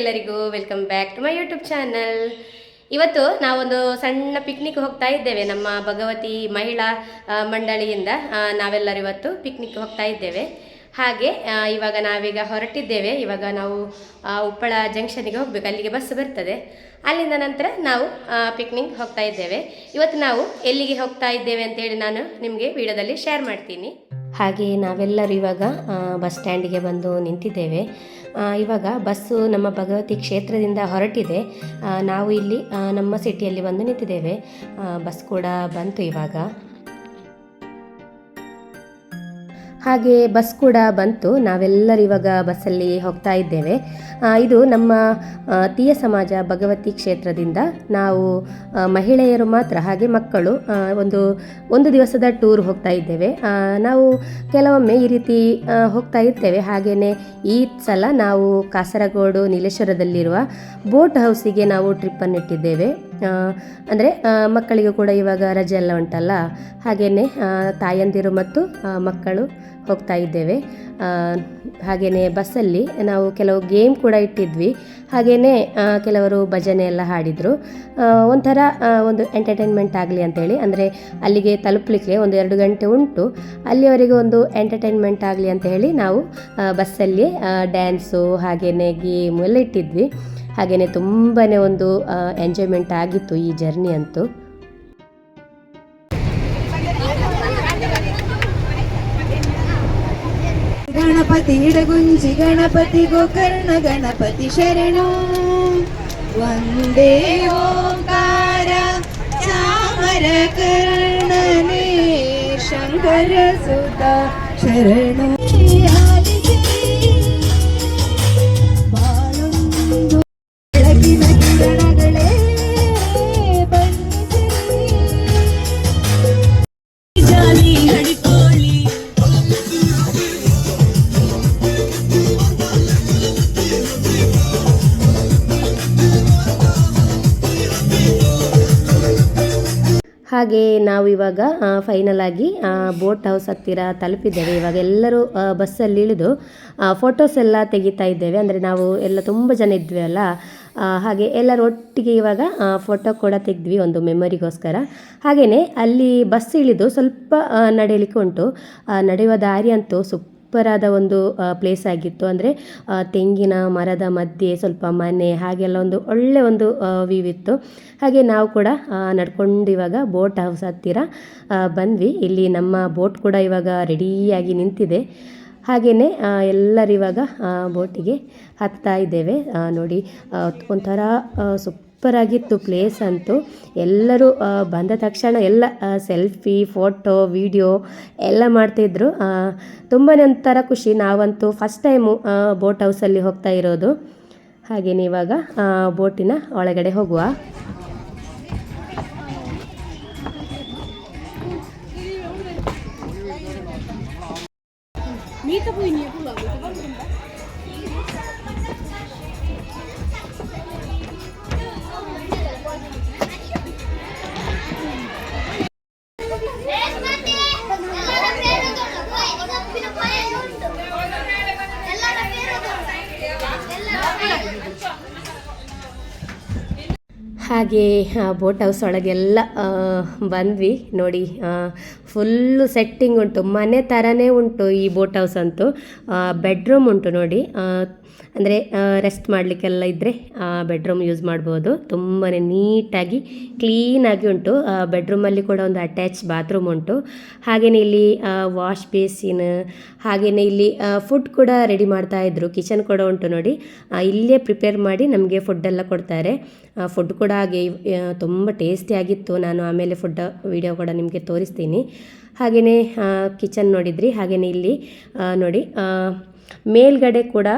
ಎಲ್ಲರಿಗೂ welcome back to my YouTube channel ಇವತ್ತು ನಾವೊಂದು ಸಣ್ಣ ಪಿಕ್ನಿಕ್ ಹೋಗ್ತಾ ಇದ್ದೇವೆ. ನಮ್ಮ ಭಗವತಿ ಮಹಿಳಾ ಮಂಡಳಿಯಿಂದ ನಾವೆಲ್ಲರೂ ಇವತ್ತು ಪಿಕ್ನಿಕ್ ಹೋಗ್ತಾ ಇದ್ದೇವೆ. ಹಾಗೆ ಇವಾಗ ನಾವೀಗ ಹೊರಟಿದ್ದೇವೆ. ಇವಾಗ ನಾವು ಉಪ್ಪಳ ಜಂಕ್ಷನ್ಗೆ ಹೋಗಬೇಕು. ಅಲ್ಲಿಗೆ ಬಸ್ ಬರ್ತದೆ. ಅಲ್ಲಿಂದ ನಂತರ ನಾವು ಪಿಕ್ನಿಕ್ ಹೋಗ್ತಾ ಇದ್ದೇವೆ. ಇವತ್ತು ನಾವು ಎಲ್ಲಿಗೆ ಹೋಗ್ತಾ ಇದ್ದೇವೆ ಅಂತೇಳಿ ನಾನು ನಿಮಗೆ ವಿಡಿಯೋದಲ್ಲಿ ಶೇರ್ ಮಾಡ್ತೀನಿ. ಹಾಗೆ ನಾವೆಲ್ಲರೂ ಇವಾಗ ಬಸ್ ಸ್ಟ್ಯಾಂಡಿಗೆ ಬಂದು ನಿಂತಿದ್ದೇವೆ. ಇವಾಗ ಬಸ್ಸು ನಮ್ಮ ಭಗವತಿ ಕ್ಷೇತ್ರದಿಂದ ಹೊರಟಿದೆ. ನಾವು ಇಲ್ಲಿ ನಮ್ಮ ಸಿಟಿಯಲ್ಲಿ ಬಂದು ನಿಂತಿದ್ದೇವೆ. ಬಸ್ ಕೂಡ ಬಂತು ಇವಾಗ. ಹಾಗೆ ಬಸ್ ಕೂಡ ಬಂತು. ನಾವೆಲ್ಲರೂ ಇವಾಗ ಬಸ್ಸಲ್ಲಿ ಹೋಗ್ತಾ ಇದ್ದೇವೆ. ಇದು ನಮ್ಮ ತೀಯ ಸಮಾಜ ಭಗವತಿ ಕ್ಷೇತ್ರದಿಂದ ನಾವು ಮಹಿಳೆಯರು ಮಾತ್ರ ಹಾಗೆ ಮಕ್ಕಳು ಒಂದು ಒಂದು ದಿವಸದ ಟೂರ್ ಹೋಗ್ತಾ ಇದ್ದೇವೆ. ನಾವು ಕೆಲವೊಮ್ಮೆ ಈ ರೀತಿ ಹೋಗ್ತಾ ಇರ್ತೇವೆ. ಹಾಗೆಯೇ ಈ ಸಲ ನಾವು ಕಾಸರಗೋಡು, ನೀಲೇಶ್ವರದಲ್ಲಿರುವ ಬೋಟ್ ಹೌಸಿಗೆ ನಾವು ಟ್ರಿಪ್ಪನ್ನು ಇಟ್ಟಿದ್ದೇವೆ. ಅಂದರೆ ಮಕ್ಕಳಿಗೂ ಕೂಡ ಇವಾಗ ರಜೆ ಎಲ್ಲ ಉಂಟಲ್ಲ? ಹಾಗೆಯೇ ತಾಯಂದಿರು ಮತ್ತು ಮಕ್ಕಳು ಹೋಗ್ತಾ ಇದ್ದೇವೆ. ಹಾಗೆಯೇ ಬಸ್ಸಲ್ಲಿ ನಾವು ಕೆಲವು ಗೇಮ್ ಕೂಡ ಇಟ್ಟಿದ್ವಿ. ಹಾಗೆಯೇ ಕೆಲವರು ಭಜನೆ ಎಲ್ಲ ಹಾಡಿದರು. ಒಂಥರ ಒಂದು ಎಂಟರ್ಟೈನ್ಮೆಂಟ್ ಆಗಲಿ ಅಂತೇಳಿ. ಅಂದರೆ, ಅಲ್ಲಿಗೆ ತಲುಪಲಿಕ್ಕೆ ಒಂದು ಎರಡು ಗಂಟೆ ಉಂಟು. ಅಲ್ಲಿಯವರೆಗೆ ಒಂದು ಎಂಟರ್ಟೈನ್ಮೆಂಟ್ ಆಗಲಿ ಅಂತ ಹೇಳಿ ನಾವು ಬಸ್ಸಲ್ಲಿ ಡ್ಯಾನ್ಸು ಹಾಗೆಯೇ ಗೇಮು ಎಲ್ಲ ಇಟ್ಟಿದ್ವಿ. ಹಾಗೆಯೇ ತುಂಬಾ ಒಂದು ಎಂಜಾಯ್ಮೆಂಟ್ ಆಗಿತ್ತು ಈ ಜರ್ನಿ ಅಂತೂ. ಗಣಪತಿ ಇಡಗುಂಜಿ, ಗಣಪತಿ ಗೋಕರ್ಣ, ಗಣಪತಿ ಶರಣು. ವಂದೇ ಓಂಕಾರ, ಚಾಮರ ಕರ್ಣನೇ, ಶಂಕರ ಸುತ ಶರಣು. ಹಾಗೆ ನಾವು ಇವಾಗ ಫೈನಲ್ ಆಗಿ ಬೋಟ್ ಹೌಸ್ ಹತ್ತಿರ ತಲುಪಿದ್ದೇವೆ. ಇವಾಗ ಎಲ್ಲರೂ ಬಸ್ಸಲ್ಲಿ ಇಳಿದು ಫೋಟೋಸ್ ಎಲ್ಲ ತೆಗಿತಾ ಇದ್ದೇವೆ. ಅಂದರೆ ನಾವು ಎಲ್ಲ ತುಂಬ ಜನ ಇದ್ವಿ ಅಲ್ಲ? ಹಾಗೆ ಎಲ್ಲರೂ ಒಟ್ಟಿಗೆ ಇವಾಗ ಫೋಟೋ ಕೂಡ ತೆಗೆದ್ವಿ ಒಂದು ಮೆಮೊರಿಗೋಸ್ಕರ ಹಾಗೆಯೇ ಅಲ್ಲಿ ಬಸ್ ಇಳಿದು ಸ್ವಲ್ಪ ನಡೆಯಲಿಕ್ಕೆ ಉಂಟು. ನಡೆಯುವ ದಾರಿ ಅಂತೂ ಸೂಪರಾದ ಒಂದು ಪ್ಲೇಸ್ ಆಗಿತ್ತು. ಅಂದರೆ ತೆಂಗಿನ ಮರದ ಮಧ್ಯೆ ಸ್ವಲ್ಪ ಮನೆ, ಹಾಗೆಲ್ಲ ಒಂದು ಒಳ್ಳೆ ಒಂದು ವ್ಯೂ ಇತ್ತು. ಹಾಗೆ ನಾವು ಕೂಡ ನಡ್ಕೊಂಡು ಇವಾಗ ಬೋಟ್ ಹೌಸ್ ಹತ್ತಿರ ಬಂದ್ವಿ. ಇಲ್ಲಿ ನಮ್ಮ ಬೋಟ್ ಕೂಡ ಇವಾಗ ರೆಡಿಯಾಗಿ ನಿಂತಿದೆ. ಹಾಗೆಯೇ ಎಲ್ಲರಿವಾಗ ಬೋಟಿಗೆ ಹತ್ತಾ ಇದ್ದೇವೆ. ನೋಡಿ ಒಂಥರ ಸೂಪರ್ ಆಗಿತ್ತು ಪ್ಲೇಸ್ ಅಂತೂ. ಎಲ್ಲರೂ ಬಂದ ತಕ್ಷಣ ಎಲ್ಲ ಸೆಲ್ಫಿ ಫೋಟೋ ವಿಡಿಯೋ ಎಲ್ಲ ಮಾಡ್ತಿದ್ರು. ತುಂಬಾ ಒಂಥರ ಖುಷಿ. ನಾವಂತೂ ಫಸ್ಟ್ ಟೈಮು ಬೋಟ್ ಹೌಸಲ್ಲಿ ಹೋಗ್ತಾ ಇರೋದು. ಹಾಗೆಯೇ ಇವಾಗ ಬೋಟಿನ ಒಳಗಡೆ ಹೋಗುವ. ಹಾಗೆ ಬೋಟ್ ಹೌಸ್ ಒಳಗೆಲ್ಲ ಬಂದ್ವಿ. ನೋಡಿ ಫುಲ್ಲು ಸೆಟ್ಟಿಂಗ್ ಉಂಟು. ಮನೆ ಥರನೇ ಉಂಟು ಈ ಬೋಟ್ ಹೌಸ್ ಅಂತೂ. ಬೆಡ್ರೂಮ್ ಉಂಟು ನೋಡಿ. ಅಂದರೆ ರೆಸ್ಟ್ ಮಾಡಲಿಕ್ಕೆಲ್ಲ ಇದ್ದರೆ ಬೆಡ್ರೂಮ್ ಯೂಸ್ ಮಾಡ್ಬೋದು. ತುಂಬಾ ನೀಟಾಗಿ ಕ್ಲೀನಾಗಿ ಉಂಟು. ಬೆಡ್ರೂಮಲ್ಲಿ ಕೂಡ ಒಂದು ಅಟ್ಯಾಚ್ ಬಾತ್ರೂಮ್ ಉಂಟು. ಹಾಗೆಯೇ ಇಲ್ಲಿ ವಾಶ್ ಬೇಸಿನ್ ಹಾಗೆಯೇ ಇಲ್ಲಿ ಫುಡ್ ಕೂಡ ರೆಡಿ ಮಾಡ್ತಾ ಇದ್ರು. ಕಿಚನ್ ಕೂಡ ಉಂಟು ನೋಡಿ. ಇಲ್ಲೇ ಪ್ರಿಪೇರ್ ಮಾಡಿ ನಮಗೆ ಫುಡ್ಡೆಲ್ಲ ಕೊಡ್ತಾರೆ. ಫುಡ್ ಕೂಡ ಹಾಗೆ ತುಂಬ ಟೇಸ್ಟಿಯಾಗಿತ್ತು ನಾನು ಆಮೇಲೆ ಫುಡ್ ವಿಡಿಯೋ ಕೂಡ ನಿಮಗೆ ತೋರಿಸ್ತೀನಿ. ಹಾಗೆಯೇ ಕಿಚನ್ ನೋಡಿದ್ರಿ. ಹಾಗೆಯೇ ಇಲ್ಲಿ ನೋಡಿ ಮೇಲ್ಗಡೆ ಕೂಡ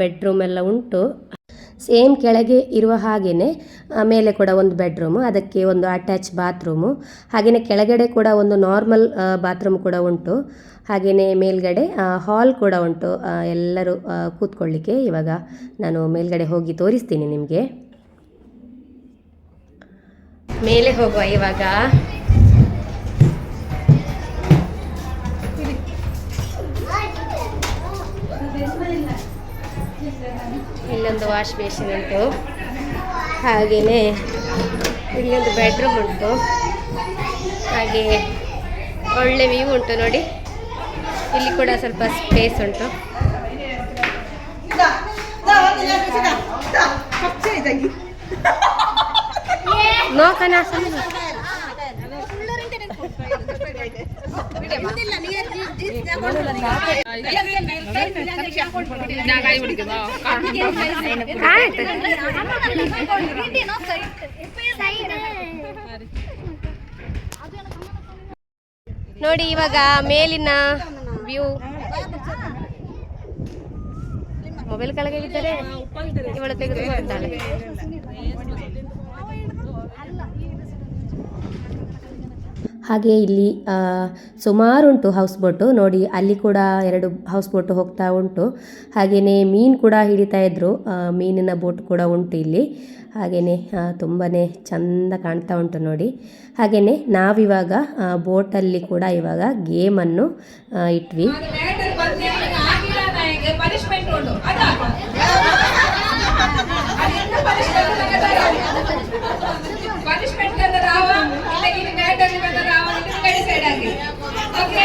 ಬೆಡ್ರೂಮ್ ಎಲ್ಲ ಉಂಟು. ಸೇಮ್ ಕೆಳಗೆ ಇರುವ ಹಾಗೆಯೇ ಮೇಲೆ ಕೂಡ ಒಂದು ಬೆಡ್ರೂಮು ಅದಕ್ಕೆ ಒಂದು ಅಟ್ಯಾಚ್ ಬಾತ್ರೂಮು ಹಾಗೆಯೇ ಕೆಳಗಡೆ ಕೂಡ ಒಂದು ನಾರ್ಮಲ್ ಬಾತ್ರೂಮ್ ಕೂಡ ಉಂಟು. ಹಾಗೆಯೇ ಮೇಲ್ಗಡೆ ಹಾಲ್ ಕೂಡ ಉಂಟು ಎಲ್ಲರೂ ಕೂತ್ಕೊಳ್ಳಿಕ್ಕೆ. ಇವಾಗ ನಾನು ಮೇಲ್ಗಡೆ ಹೋಗಿ ತೋರಿಸ್ತೀನಿ ನಿಮಗೆ. ಮೇಲೆ ಹೋಗುವ ಇವಾಗ. ಇಲ್ಲೊಂದು ವಾಶ್ ಬೇಸಿನ್ ಉಂಟು ಹಾಗೆಯೇ ಇಲ್ಲೊಂದು ಬೆಡ್ರೂಮ್ ಉಂಟು ಹಾಗೆ ಒಳ್ಳೆ ವ್ಯೂ ಉಂಟು ನೋಡಿ ಇಲ್ಲಿ ಕೂಡ ಸ್ವಲ್ಪ ಸ್ಪೇಸ್ ಉಂಟು ನೋಕನ ನೋಡಿ ಇವಾಗ ಮೇಲಿನ ವ್ಯೂ. ಮೊಬೈಲ್ ಕೆಳಗಿದ್ದಾರೆ ಇವಳು ತೆಗೆದುಕೊಳ್ತಾಳೆ ಹಾಗೆ ಇಲ್ಲಿ ಸುಮಾರು ಉಂಟು ಹೌಸ್ ಬೋಟು ನೋಡಿ, ಅಲ್ಲಿ ಕೂಡ ಎರಡು ಹೌಸ್ ಬೋಟು ಹೋಗ್ತಾ ಉಂಟು. ಹಾಗೆಯೇ ಮೀನು ಕೂಡ ಹಿಡಿತಾ ಇದ್ದರು ಮೀನಿನ ಬೋಟ್ ಕೂಡ ಉಂಟು ಇಲ್ಲಿ. ಹಾಗೆಯೇ ತುಂಬಾ ಚಂದ ಕಾಣ್ತಾ ಉಂಟು ನೋಡಿ. ಹಾಗೆಯೇ ನಾವಿವಾಗ ಬೋಟಲ್ಲಿ ಕೂಡ ಇವಾಗ ಗೇಮನ್ನು ಇಟ್ವಿ ಪನಿಷ್ಮೆಂಟ್ ಉಂಟು ಪನಿಷ್ಮೆಂಟ್ ಬಂದ ರಾವ ಇಲ್ಲ ಮ್ಯಾಟಲ್ಲಿ ಬಂದ ರಾವ ಕಡೆ ಸೈಡ್ ಆಗಿ ಓಕೆ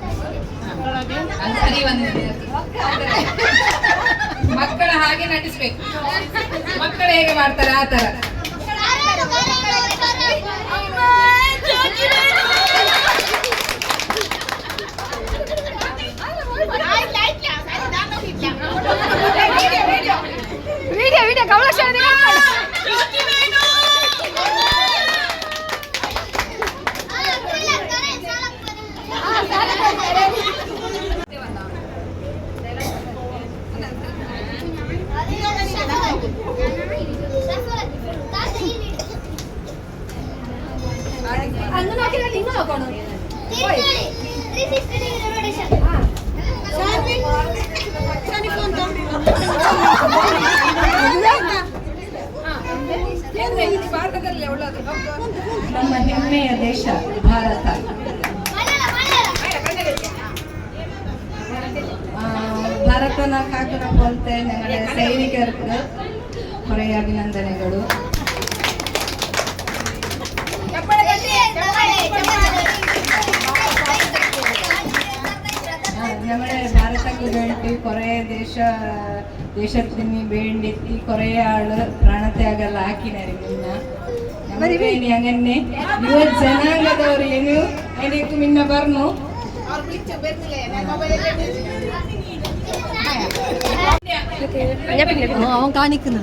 ಮಕ್ಕಳ ಹಾಗೆ ನಟಿಸ್ಬೇಕು. ಮಕ್ಕಳು ಹೇಗೆ ಮಾಡ್ತಾರೆ ಆ ತರ ವಿಡಿಯೋ ವಿಡಿಯೋ ಕಮಲ ನಮ್ಮ ಹೆಮ್ಮೆಯ ದೇಶ ಭಾರತ. ಭಾರತ ನಾಕಾಕುರ ಕೊಲ್ತೆ ನಮ್ಮ ಸೈನಿಕರ್ಗ ಹೊರೆ ಅಭಿನಂದನೆಗಳು. ನಮ್ಮ ಭಾರತಕ್ಕೆ ಬೇಡ್ತಿ ಕೊರೆ ದೇಶ ದೇಶತ್ತಿನಿ ಬೇಡಿತ್ತಿ ಕೊರೆ ಆಳು ಪ್ರಾಣತ್ಯಾಗಲ್ಲ ಹಾಕಿನರಿ ನಿನ್ನ. ನಮಗೇನು ಹಂಗನ್ನೇ. ಜನಾಂಗದವ್ರು ಏನು? ಏನಕ್ಕೂ ನಿನ್ನ ಬರ್ನು? ಅವ್ರು ಬಿಚ್ಚ ಬೆತ್ತಲೆ ನಾನು അവൻ കാണിക്കുന്നു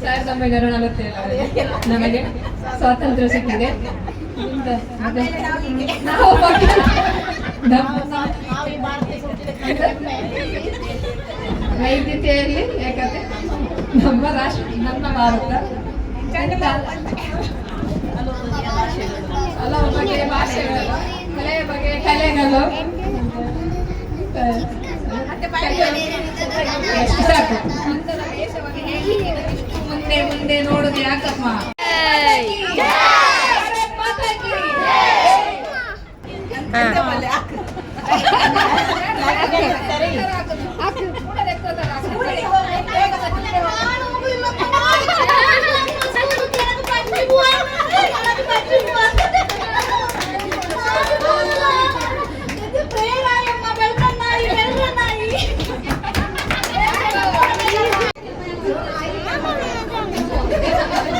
ಸಾವಿರದ ಒಂಬೈನೂರ ನಲವತ್ತೇಳು ನಮಗೆ ಸ್ವಾತಂತ್ರ್ಯ ಸಿಕ್ಕಿದೆ. ವೈದ್ಯತೆಯಲ್ಲಿ ಏಕತೆ. ನಮ್ಮ ರಾಷ್ಟ್ರ ನಮ್ಮ ಭಾರತ. ಹಲವು ಬಗೆಯ ಭಾಷೆಗಳು ಕಲೆಯ ಬಗೆಯ ಕಲೆಗಳು. ಮುಂದೆ ಮುಂದೆ ನೋಡುದು ಯಾಕಮ್ಮ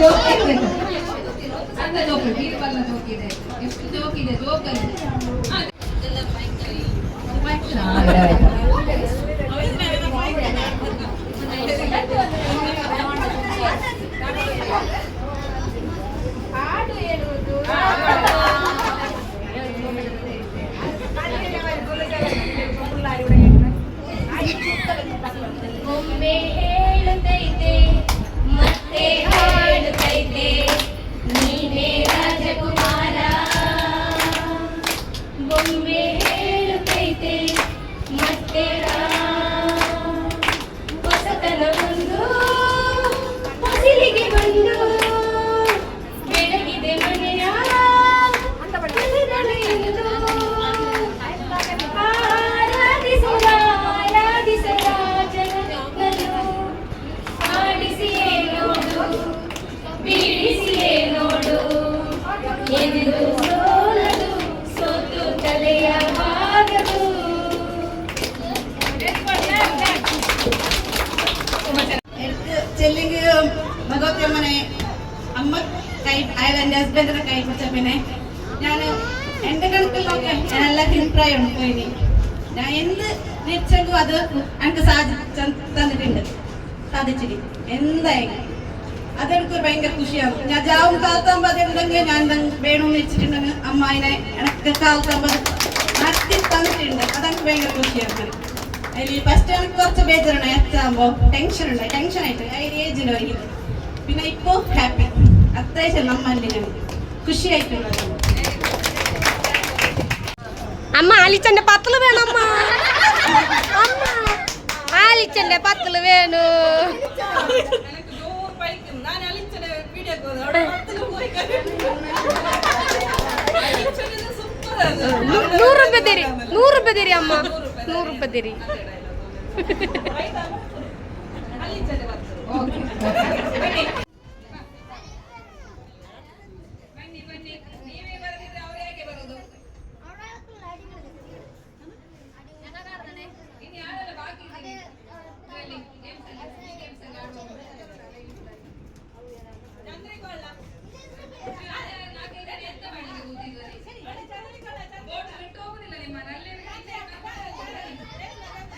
ಜೋಕಿದೆ ಸಣ್ಣ ಜೋಕು ಬೀರ್ಬಲ್ಲ ಜೋಕಿದೆ ಎಷ್ಟು ಜೋಕಿದೆ ಜೋಕಲ್ಲಿ ಹಾಡು ಹೇಳುವುದು ಒಮ್ಮೆ പത്താൾക്കമ്പത് നടത്തി തന്നിട്ടുണ്ട് അതങ്ങ് ഭയങ്കര ഖുഷിയാക്കും അതിൽ ഫസ്റ്റ് എനിക്ക് കുറച്ച് ബേജറാണ്. എത്താകുമ്പോൾ ടെൻഷൻ ഉണ്ട്. ടെൻഷൻ ആയിട്ട് അതിൽ ഏജിന്റെ വൈകുന്നത് പിന്നെ ഇപ്പോൾ ഹാപ്പി അത്യാവശ്യം നമ്മല്ലിനും ഖുഷിയായിട്ടുള്ളത് അമ്മ ആലിച്ചന്റെ പത്തൽ വേണം അമ്മ. ആലിച്ചന്റെ പത്തൽ വേണു. വീഡിയോ ನೂರು ರೂಪಾಯಿ ದೇರಿ ನೂರು ರೂಪಾಯಿ ದೇರಿ ಅಮ್ಮ. ನೂರು ರೂಪಾಯಿ ದೇರಿ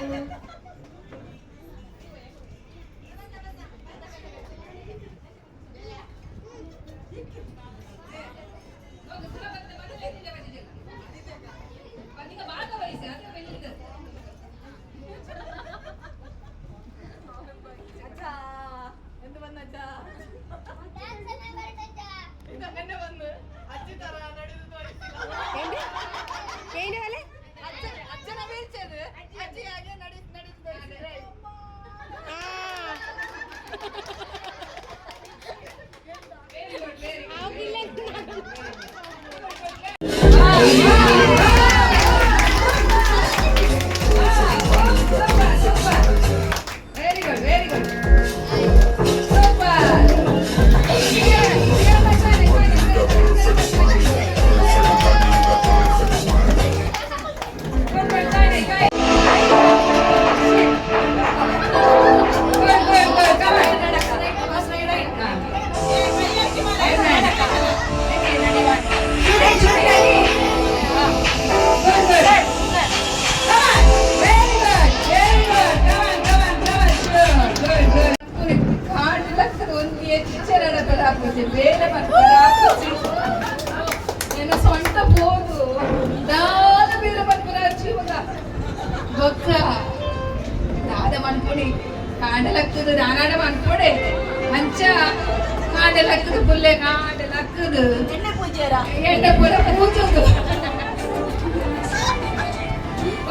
Hello. ಪೂಜುದು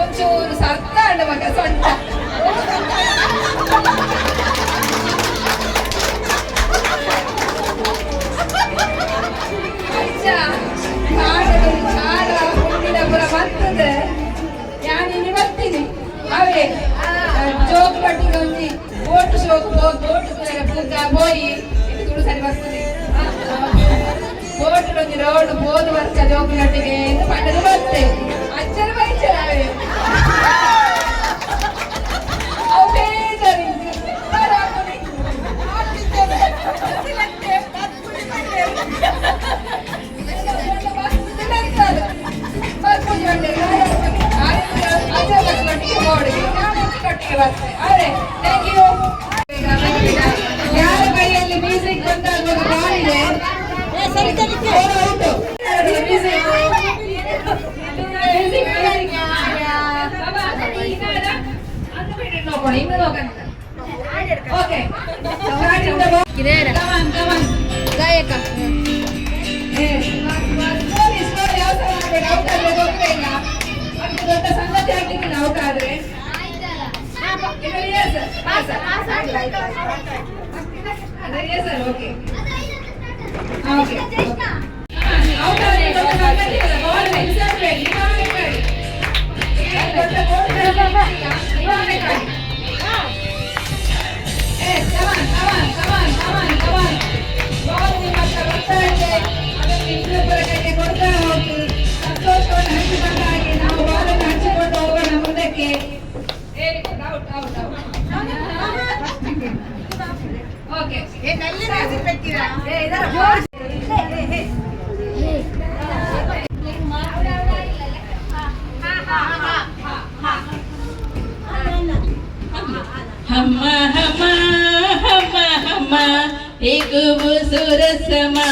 ಒಂಚೂರು ಸರ್ತಾಂಡ ಮಗ, ಸೊಂಟ. ಬರ್ತದೆ. ಯಾನಿನಿ ಬರ್ತೀನಿ? ಅವೇ ಜೋಕ್ ಪಟ್ಟಿಗೆ ಬೋಟ್ ಶೋಕ್ ಬೋಟ್ ಪೂಕ ಹೋಯಿ ಇದು ಸರಿ ಬರ್ತದೆ. ಬೋಟ್ ಒಂಜಿ ರೋಡ್ ಬೋದ್ ವರ್ಷ ಜೋಕ್ ನಟ್ಟಿಗೆ ಇದು ಪಂಡದ ಬರ್ತೆ ಅಚ್ಚರ ಬೈಚರ ಅವೇ ಅವು समा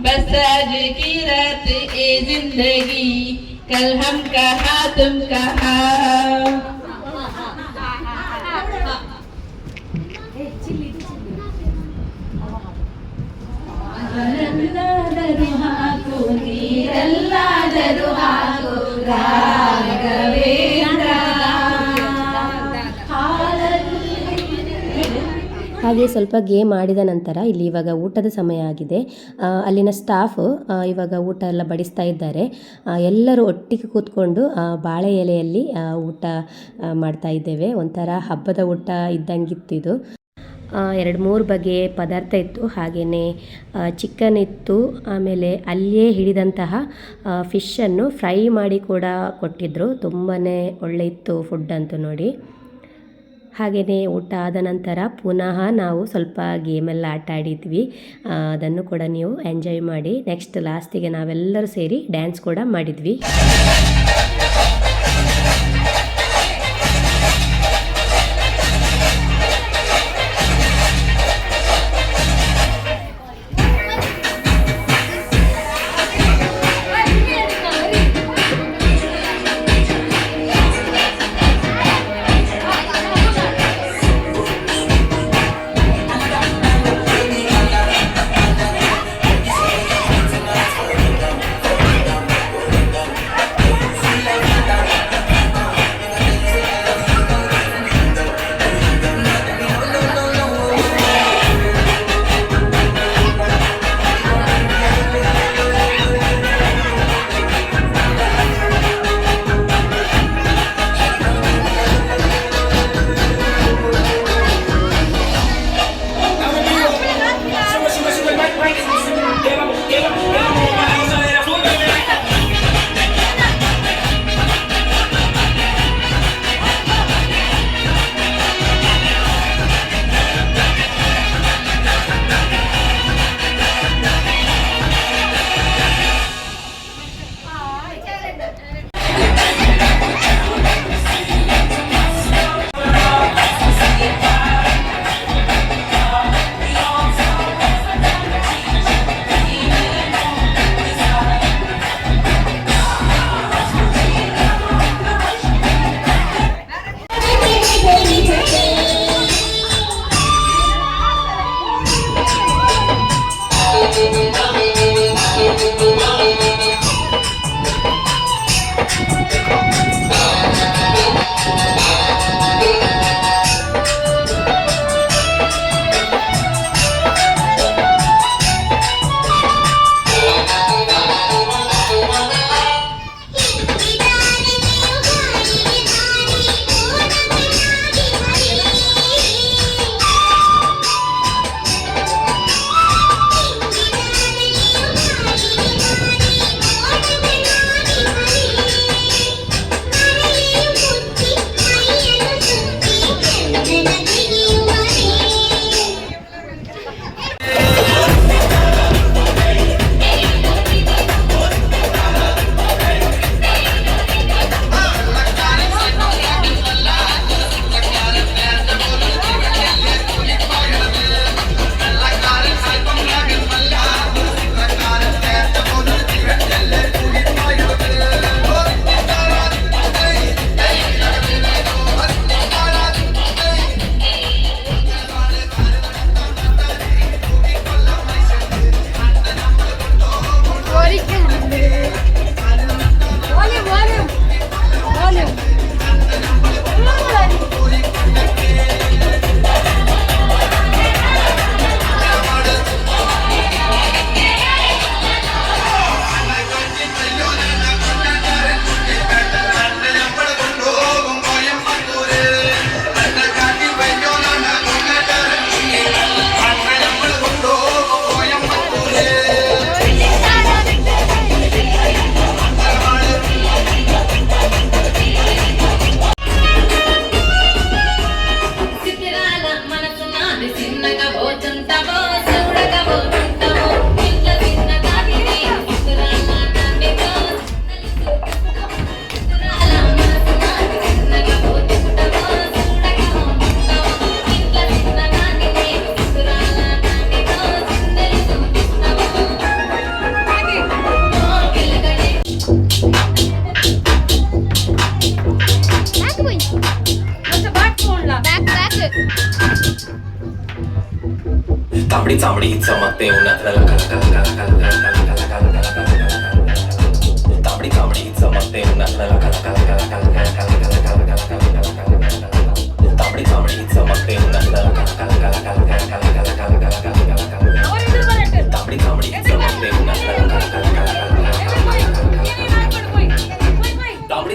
बस आज की रात ए ज़िंदगी कल हम कहा तुम कहा। ಹಾಗೆ ಸ್ವಲ್ಪ ಗೇಮ್ ಆಡಿದ ನಂತರ ಇಲ್ಲಿ ಇವಾಗ ಊಟದ ಸಮಯ ಆಗಿದೆ. ಅಲ್ಲಿನ ಸ್ಟಾಫ್ ಇವಾಗ ಊಟ ಎಲ್ಲ ಬಡಿಸ್ತಾ ಇದ್ದಾರೆ. ಎಲ್ಲರೂ ಒಟ್ಟಿಗೆ ಕೂತ್ಕೊಂಡು ಬಾಳೆ ಎಲೆಯಲ್ಲಿ ಊಟ ಮಾಡ್ತಾ ಇದ್ದೇವೆ. ಒಂಥರ ಹಬ್ಬದ ಊಟ ಇದ್ದಂಗಿತ್ತು ಇದು. ಎರಡು ಮೂರು ಬಗೆಯ ಪದಾರ್ಥ ಇತ್ತು. ಹಾಗೆಯೇ ಚಿಕನ್ ಇತ್ತು. ಆಮೇಲೆ ಅಲ್ಲಿಯೇ ಹಿಡಿದಂತಹ ಫಿಶನ್ನು ಫ್ರೈ ಮಾಡಿ ಕೂಡ ಕೊಟ್ಟಿದ್ದರು ತುಂಬಾ ಒಳ್ಳೆ ಇತ್ತು ಫುಡ್ ಅಂತೂ ನೋಡಿ. ಹಾಗೆಯೇ ಊಟ ಆದ ನಂತರ ಪುನಃ ನಾವು ಸ್ವಲ್ಪ ಗೇಮೆಲ್ಲ ಆಟ ಆಡಿದ್ವಿ. ಅದನ್ನು ಕೂಡ ನೀವು ಎಂಜಾಯ್ ಮಾಡಿ ನೆಕ್ಸ್ಟ್ ಲಾಸ್ಟಿಗೆ ನಾವೆಲ್ಲರೂ ಸೇರಿ ಡ್ಯಾನ್ಸ್ ಕೂಡ ಮಾಡಿದ್ವಿ.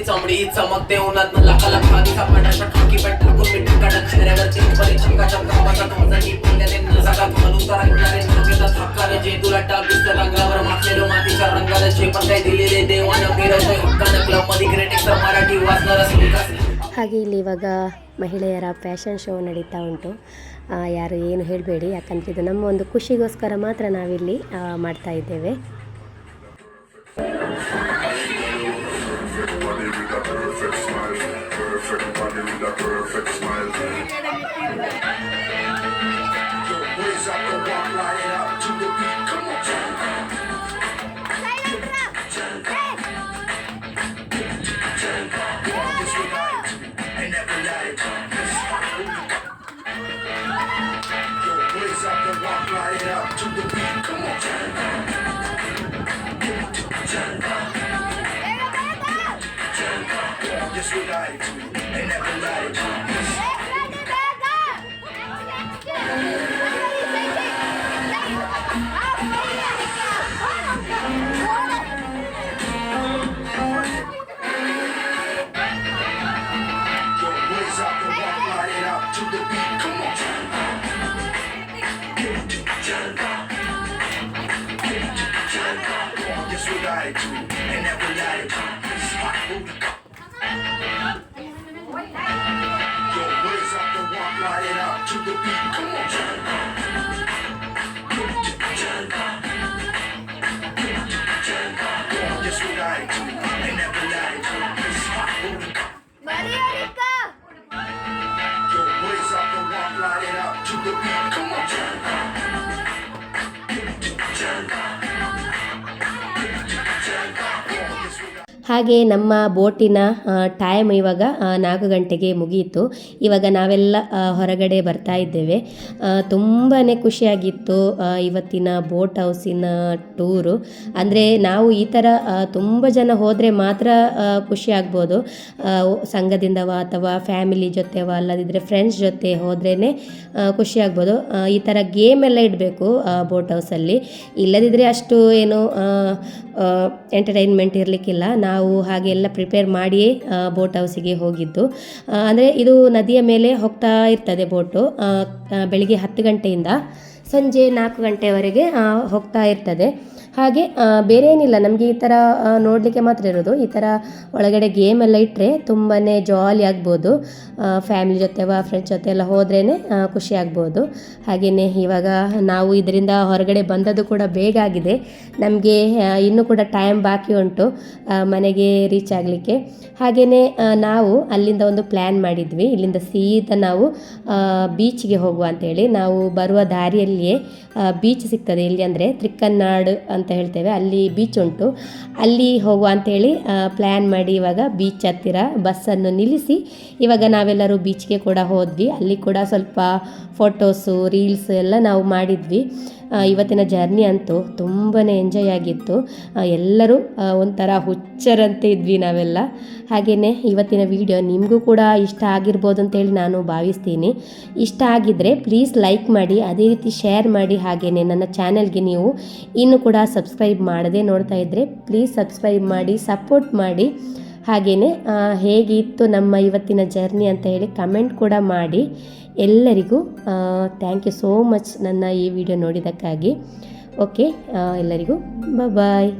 चमडी चमकते उन्हात लाखा लाखा दिसा पाण्याच्या खाकी पॅट टाकून मिठी काढत चेहऱ्यावर चिंचपणे चमका चमका माझा तुमचा नी पुण्याने नजाका घालून तर ऐकणारे नगेला थाकाने जे तुला टाक रंगावर माखलेलो मातीच्या रंगाला शेपण काय दिलेले देवानं मिरवतोय हक्कानं क्लबमध्ये ग्रेटेक्सर मराठी वाचणार असं ಹಾಗೆ ಇಲ್ಲಿ ಇವಾಗ ಮಹಿಳೆಯರ ಫ್ಯಾಷನ್ ಶೋ ನಡೀತಾ ಉಂಟು. ಯಾರು ಏನು ಹೇಳಬೇಡಿ, ಯಾಕಂದರೆ ಇದು ನಮ್ಮ ಒಂದು ಖುಷಿಗೋಸ್ಕರ ಮಾತ್ರ ನಾವಿಲ್ಲಿ ಮಾಡ್ತಾ ಇದ್ದೇವೆ. tonight. ಹಾಗೆ ನಮ್ಮ ಬೋಟಿನ ಟೈಮ್ ಇವಾಗ ನಾಲ್ಕು ಗಂಟೆಗೆ ಮುಗಿಯಿತು ಇವಾಗ ನಾವೆಲ್ಲ ಹೊರಗಡೆ ಬರ್ತಾ ಇದ್ದೇವೆ. ತುಂಬಾ ಖುಷಿಯಾಗಿತ್ತು ಇವತ್ತಿನ ಬೋಟ್ ಹೌಸಿನ ಟೂರು ಅಂದರೆ ನಾವು ಈ ಥರ ತುಂಬ ಜನ ಹೋದರೆ ಮಾತ್ರ ಖುಷಿಯಾಗ್ಬೋದು ಸಂಘದಿಂದವ ಅಥವಾ ಫ್ಯಾಮಿಲಿ ಜೊತೆವ ಅಲ್ಲದಿದ್ದರೆ ಫ್ರೆಂಡ್ಸ್ ಜೊತೆ ಹೋದ್ರೇ ಖುಷಿ ಆಗ್ಬೋದು. ಈ ಥರ ಗೇಮ್ ಎಲ್ಲ ಇಡಬೇಕು ಬೋಟ್ ಹೌಸಲ್ಲಿ. ಇಲ್ಲದಿದ್ದರೆ ಅಷ್ಟು ಏನು ಎಂಟರ್ಟೈನ್ಮೆಂಟ್ ಇರಲಿಕ್ಕಿಲ್ಲ. ನಾವು ಹಾಗೆಲ್ಲ ಪ್ರಿಪೇರ್ ಮಾಡಿಯೇ ಬೋಟ್ ಹೌಸಿಗೆ ಹೋಗಿದ್ದು. ಅಂದರೆ ಇದು ನದಿಯ ಮೇಲೆ ಹೋಗ್ತಾ ಇರ್ತದೆ ಬೋಟು. ಬೆಳಿಗ್ಗೆ ಹತ್ತು ಗಂಟೆಯಿಂದ ಸಂಜೆ ನಾಲ್ಕು ಗಂಟೆವರೆಗೆ ಹೋಗ್ತಾ ಇರ್ತದೆ. ಹಾಗೆ ಬೇರೆ ಏನಿಲ್ಲ ನಮಗೆ ಈ ಥರ ನೋಡಲಿಕ್ಕೆ ಮಾತ್ರ ಇರೋದು. ಈ ಥರ ಒಳಗಡೆ ಗೇಮ್ ಎಲ್ಲ ಇಟ್ಟರೆ ತುಂಬಾ ಜಾಲಿ ಆಗ್ಬೋದು. ಫ್ಯಾಮಿಲಿ ಜೊತೆ ಫ್ರೆಂಡ್ಸ್ ಜೊತೆ ಎಲ್ಲ ಹೋದ್ರೇ ಖುಷಿ ಆಗ್ಬೋದು. ಹಾಗೆಯೇ ಇವಾಗ ನಾವು ಇದರಿಂದ ಹೊರಗಡೆ ಬಂದದ್ದು ಕೂಡ ಬೇಗ ಆಗಿದೆ. ನಮಗೆ ಇನ್ನೂ ಕೂಡ ಟೈಮ್ ಬಾಕಿ ಉಂಟು ಮನೆಗೆ ರೀಚ್ ಆಗಲಿಕ್ಕೆ. ಹಾಗೆಯೇ ನಾವು ಅಲ್ಲಿಂದ ಒಂದು ಪ್ಲ್ಯಾನ್ ಮಾಡಿದ್ವಿ. ಇಲ್ಲಿಂದ ಸೀದಾ ನಾವು ಬೀಚ್ಗೆ ಹೋಗುವ ಅಂತೇಳಿ. ನಾವು ಬರುವ ದಾರಿಯಲ್ಲಿಯೇ ಬೀಚ್ ಸಿಗ್ತದೆ. ಇಲ್ಲಿ ಅಂದರೆ ತ್ರಿಕ್ಕನ್ನಾಡು ಹೇಳ್ತೇವೆ. ಅಲ್ಲಿ ಬೀಚ್ ಉಂಟು. ಅಲ್ಲಿ ಹೋಗುವ ಅಂತೇಳಿ ಪ್ಲ್ಯಾನ್ ಮಾಡಿ ಇವಾಗ ಬೀಚ್ ಹತ್ತಿರ ಬಸ್ಸನ್ನು ನಿಲ್ಲಿಸಿ ಇವಾಗ ನಾವೆಲ್ಲರೂ ಬೀಚ್ಗೆ ಕೂಡ ಹೋದ್ವಿ. ಅಲ್ಲಿ ಕೂಡ ಸ್ವಲ್ಪ ಫೋಟೋಸು ರೀಲ್ಸ್ ಎಲ್ಲ ನಾವು ಮಾಡಿದ್ವಿ. ಇವತ್ತಿನ ಜರ್ನಿ ಅಂತೂ ತುಂಬಾ ಎಂಜಾಯ್ ಆಗಿತ್ತು. ಎಲ್ಲರೂ ಒಂಥರ ಹುಚ್ಚರಂತೆ ಇದ್ವಿ ನಾವೆಲ್ಲ. ಹಾಗೆಯೇ ಇವತ್ತಿನ ವಿಡಿಯೋ ನಿಮಗೂ ಕೂಡ ಇಷ್ಟ ಆಗಿರ್ಬೋದು ಅಂತೇಳಿ ನಾನು ಭಾವಿಸ್ತೀನಿ. ಇಷ್ಟ ಆಗಿದ್ದರೆ ಪ್ಲೀಸ್ ಲೈಕ್ ಮಾಡಿ, ಅದೇ ರೀತಿ ಶೇರ್ ಮಾಡಿ. ಹಾಗೆಯೇ ನನ್ನ ಚಾನೆಲ್ಗೆ ನೀವು ಇನ್ನೂ ಕೂಡ ಸಬ್ಸ್ಕ್ರೈಬ್ ಮಾಡದೆ ನೋಡ್ತಾ ಇದ್ದರೆ ಪ್ಲೀಸ್ ಸಬ್ಸ್ಕ್ರೈಬ್ ಮಾಡಿ ಸಪೋರ್ಟ್ ಮಾಡಿ. ಹಾಗೆಯೇ ಹೇಗಿತ್ತು ನಮ್ಮ ಇವತ್ತಿನ ಜರ್ನಿ ಅಂತ ಹೇಳಿ ಕಮೆಂಟ್ ಕೂಡ ಮಾಡಿ. ಎಲ್ಲರಿಗೂ ಥ್ಯಾಂಕ್ ಯು ಸೋ ಮಚ್ ನನ್ನ ಈ ವಿಡಿಯೋ ನೋಡಿದ್ದಕ್ಕಾಗಿ. ಓಕೆ ಎಲ್ಲರಿಗೂ ಬಾಯ್